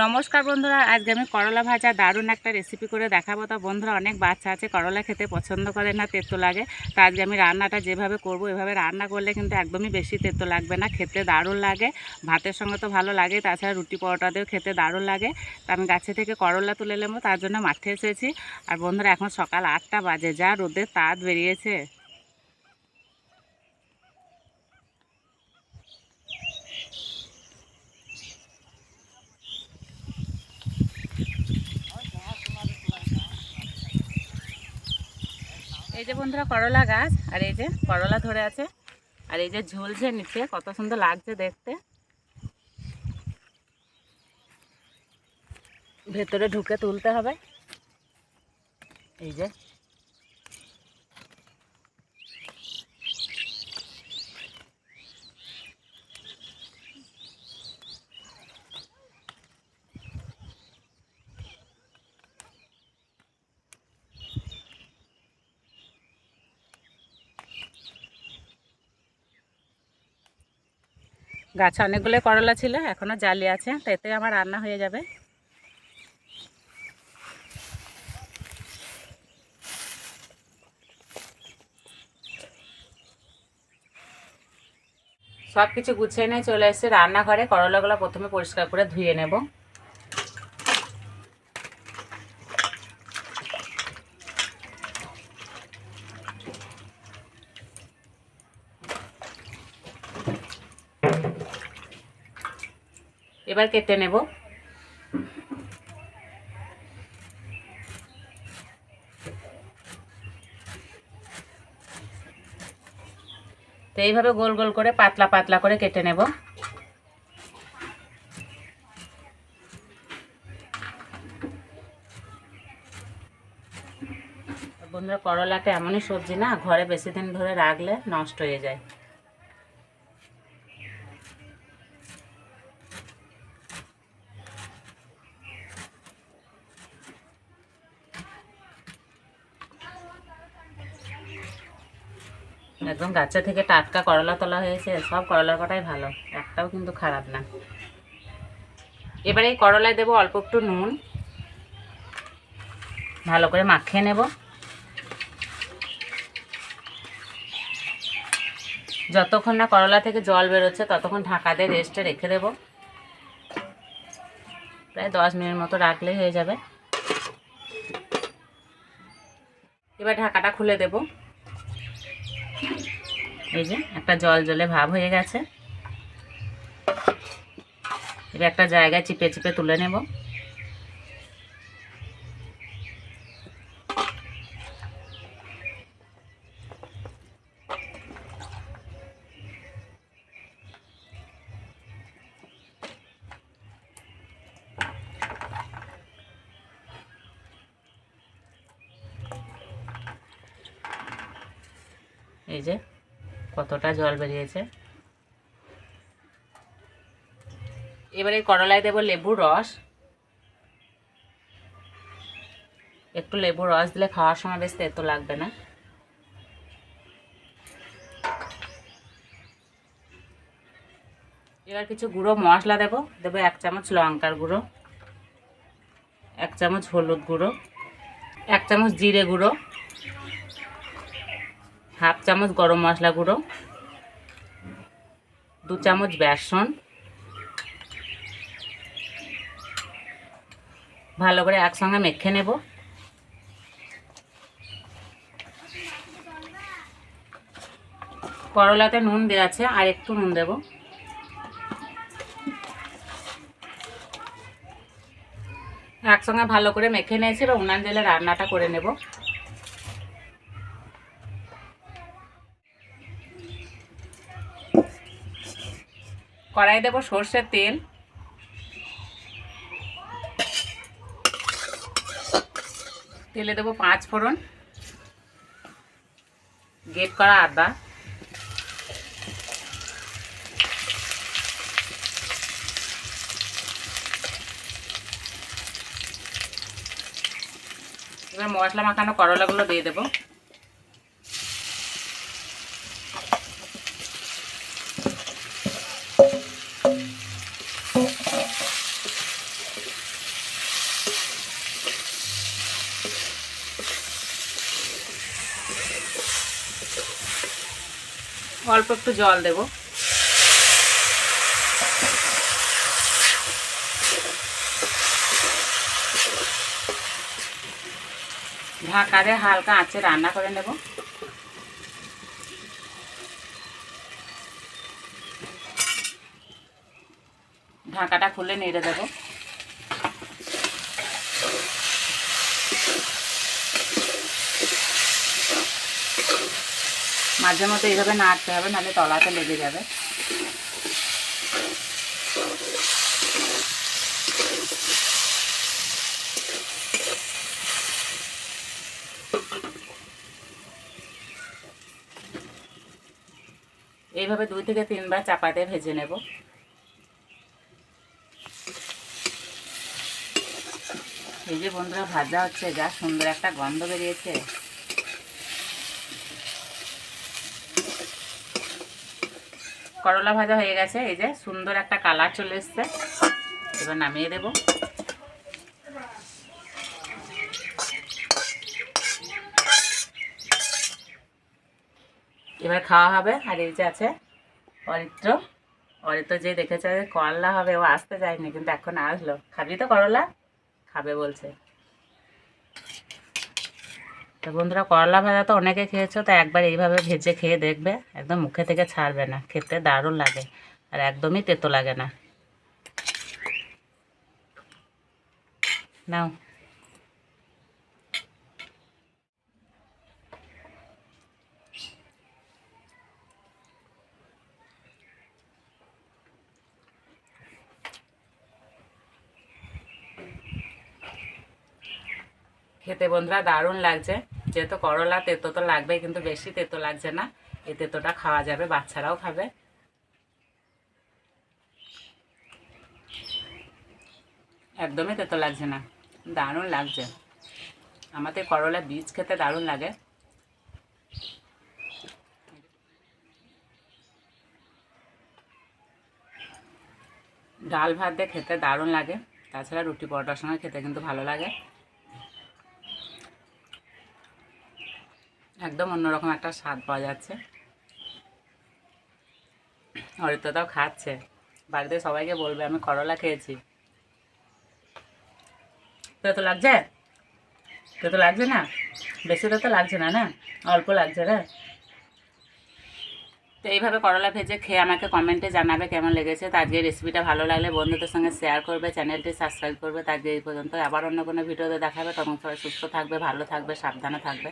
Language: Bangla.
নমস্কার বন্ধুরা, আজকে আমি করলা ভাজা দারুণ একটা রেসিপি করে দেখাবো। তো বন্ধুরা, অনেক বাচ্চা আছে, করলা খেতে পছন্দ করে না, তেতো লাগে। তো আজকে আমি রান্নাটা যেভাবে করব, এভাবে রান্না করলে কিন্তু একদমই বেশি তেতো লাগবে না, খেতে দারুণ লাগে। ভাতের সঙ্গে তো ভালো লাগে, তাছাড়া রুটি পরোটাতেও খেতে দারুণ লাগে। তো আমি গাছে থেকে করলা তুলে নেব, তার জন্য মাঠে এসেছি। আর বন্ধুরা, এখন সকাল আটটা বাজে, যা রোদের তাঁত বেরিয়েছে। এই যে বন্ধুরা করলা গাছ, আর এই যে করলা ধরে আছে। আর এই যে ঝুলছে নিচে, কত সুন্দর লাগছে দেখতে। ভেতরে ঢুকে তুলতে হবে। এই যে গাছে অনেকগুলো করলা ছিল এখনও জালি আছে, তো এতে আমার রান্না হয়ে যাবে। সব কিছু গুছিয়ে নিয়ে চলে এসে রান্নাঘরে, করলাগুলো প্রথমে পরিষ্কার করে ধুয়ে নেব। এবার কেটে নেব। তো এইভাবে গোল গোল করে পাতলা পাতলা করে কেটে নেব। বন্ধুরা করলাটা এমনই সবজি না, ঘরে বেশি দিন ধরে রাখলে নষ্ট হয়ে যায়। একদম গাছে থেকে টাটকা করলা তোলা হয়েছে, সব করলার কটাই ভালো, একটাও কিন্তু খারাপ না। এবারে এই করলায় দেবো অল্প একটু নুন, ভালো করে মাখিয়ে নেব। যতক্ষণ না করলা থেকে জল বেরোচ্ছে, ততক্ষণ ঢাকা দিয়ে রেস্টে রেখে দেব। প্রায় দশ মিনিট মতো রাখলেই হয়ে যাবে। এবার ঢাকাটা খুলে দেবো। এই যে, একটা জল জলে ভাব হয়ে গেছে। এবার একটা জায়গায় চিপে চিপে তুলে নেব। এই যে, কতটা জল বেরিয়েছে। এবারে করলায় দেবো লেবুর রস। একটু লেবুর রস দিলে খাওয়ার সময় বেশ তেতো লাগবে না। এবার কিছু গুঁড়ো মশলা দেবো। দেবো এক চামচ লঙ্কার গুঁড়ো, এক চামচ হলুদ গুঁড়ো, এক চামচ জিরে গুঁড়ো। হাফ চামচ গরম মশলা গুঁড়ো, দু চামচ বেসন। ভালো করে একসঙ্গে মেখে নেব। করলাতে নুন দেওয়া আছে, আর একটু নুন দেব। একসঙ্গে ভালো করে মেখে নিয়েছি, এবার উনান জেলে রান্নাটা করে নেব। কড়াই দেবো সর্ষের তেল। তেলে দেবো পাঁচ ফোড়ন। গেট করা আদা। এবার মশলা মাখানো করলাগুলো দিয়ে দেবো। অল্প একটু জল দেব। ঢাকা দিয়ে হালকা আঁচে রান্না করে নেব। ঢাকাটা খুলে নেড়ে দেবো। মাঝে মতো এইভাবে নাড়তে হবে, নাহলে তলাতে লেগে যাবে। এইভাবে দুই থেকে তিনবার চাপাতে ভেজে নেব। এই যে বন্ধুরা, ভাজা হচ্ছে, যা সুন্দর একটা গন্ধ বেরিয়েছে। করলা ভাজা হয়ে গেছে, এই যে সুন্দর একটা কালার চলে এসছে। এবার নামিয়ে দেব। এবার খাওয়া হবে, আর এই যে আছে অরিত্র। অরিত্র যে দেখেছে করলা হবে, ও আসতে যায়নি কিন্তু এখন আসলো। খাবি তো করলা? খাবে বলছে। তো বন্ধুরা করলা ভাজা তো অনেকে খেয়েছো, তো একবার এইভাবে ভেজে খেয়ে দেখবে। একদম মুখে থেকে ছাড়বে না, খেতে দারুণ লাগে আর একদমই তেতো লাগে না। নাও। খেতে বন্ধুরা দারুণ লাগছে। যেহেতু করলা তেতো তো লাগবেই, কিন্তু বেশি তেতো লাগছে না। এই তেতোটা খাওয়া যাবে, বাচ্চারাও খাবে। একদমই তেতো লাগছে না, দারুণ লাগছে। আমাদের করলা বীজ খেতে দারুণ লাগে। ডাল ভাত দিয়ে খেতে দারুণ লাগে, তাছাড়া রুটি পরোটার সঙ্গে খেতে কিন্তু ভালো লাগে। একদম অন্যরকম একটা স্বাদ পাওয়া যাচ্ছে। অরিত্রতাও খাচ্ছে। বাড়িতে সবাইকে বলবে, আমি করলা খেয়েছি। তো তো লাগছে? তো তো লাগছে না? বেশি তো তো লাগছে না না? অল্প লাগছে, না? তো এইভাবে করলা ভেজে খেয়ে আমাকে কমেন্টে জানাবে কেমন লেগেছে। তো আজকে রেসিপিটা ভালো লাগলে বন্ধুদের সঙ্গে শেয়ার করবে, চ্যানেলটি সাবস্ক্রাইব করবে। তো আজকে এই পর্যন্ত আবার অন্য কোনো ভিডিওতে দেখাবে। তখন সবাই সুস্থ থাকবে, ভালো থাকবে, সাবধানে থাকবে।